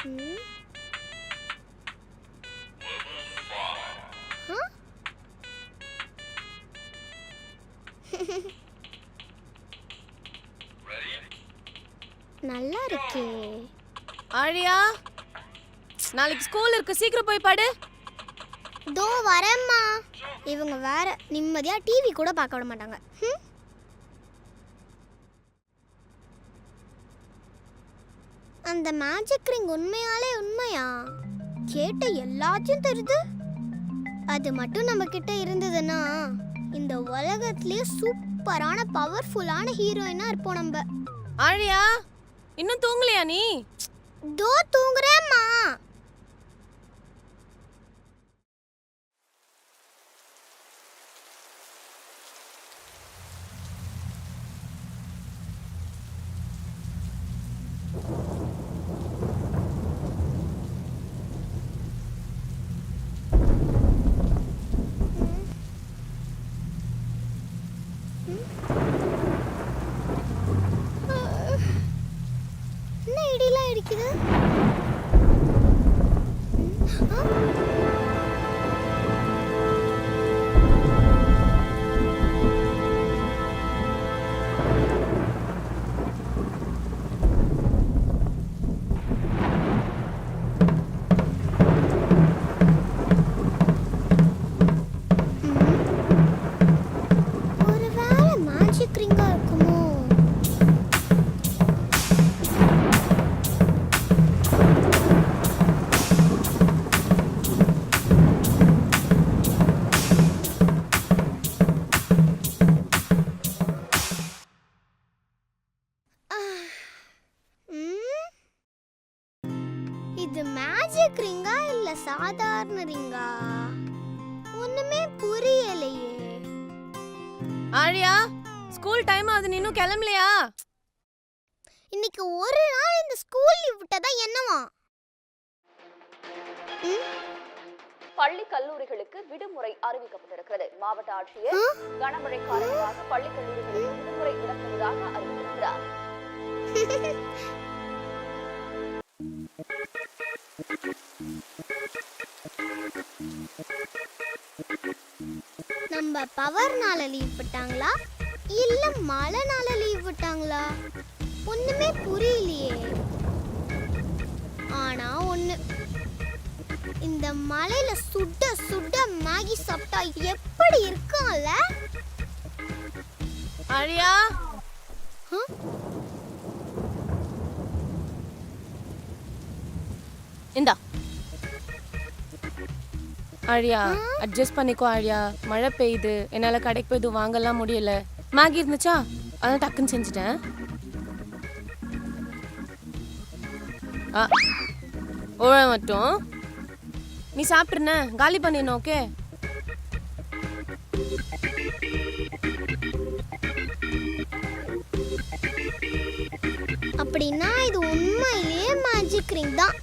ம். Huh? நல்லா இருக்கே ஆழியா நாளைக்கு ஸ்கூல் இருக்கு சீக்கிரம் போய் படு தோ வரேம்மா இவங்க வேற நிம்மதியா டிவி கூட பார்க்க விட மாட்டாங்க ஹம். அந்த மேஜிக் ரிங் உண்மையாலே உண்மையா? கேட்ட எல்லாத்தையும் தெரியுது அது மட்டும் நம்ம கிட்ட இருந்ததுன்னா இந்த உலகத்திலேயே சூப்பரான பவர்ஃபுல்லான ஹீரோயினா இருப்போம் நம்ம. ஆழியா இன்னும் தூங்கலையா நீ? தோ தூங்குறேம்மா. என்ன Çıkın. இது மேஜிக் ரிங்கா இல்ல சாதாரண ரிங்கா ஒண்ணுமே புரியலையே. ஆழியா ஸ்கூல் டைம் ஆகுது நீ இன்னும் கிளம்பலையா? இன்னைக்கு ஒரு நாள் இந்த ஸ்கூல் லீவ் விட்டதா என்னவா? பள்ளி கல்லூரிகளுக்கு விடுமுறை அறிவிக்கப்பட்டிருக்கிறது. மாவட்ட ஆட்சியர் கனமழை காரணமாக பள்ளி கல்லூரிகளுக்கு விடுமுறை விடப்படுவதாக அறிவித்திருக்கிறார். நம்ம பவர்னால லீவ் விட்டாங்களா? இல்ல மழைனால லீவ் விட்டாங்களா? ஒண்ணுமே புரியலையே. ஆனா ஒண்ணு இந்த மலையில சுட சுட மேகி சாப்பிட்டா எப்படி இருக்கும்ல ஆழியா ஆ? இந்தா. ஆரியா அட்ஜஸ்ட் பண்ணிக்கோ ஆரியா மழை பெய்யுது. என்னால் கடைக்கு போய் எதுவும் வாங்கலாம் முடியல. மேகி இருந்துச்சா? அதான் டக்குன்னு செஞ்சுட்டேன். ஆ ஓழ மட்டும். நீ சாப்பிட்ருன காலி பண்ணிடணும் ஓகே? அப்படின்னா இது உண்மையிலேயே மேஜிக் ரிங் தான்.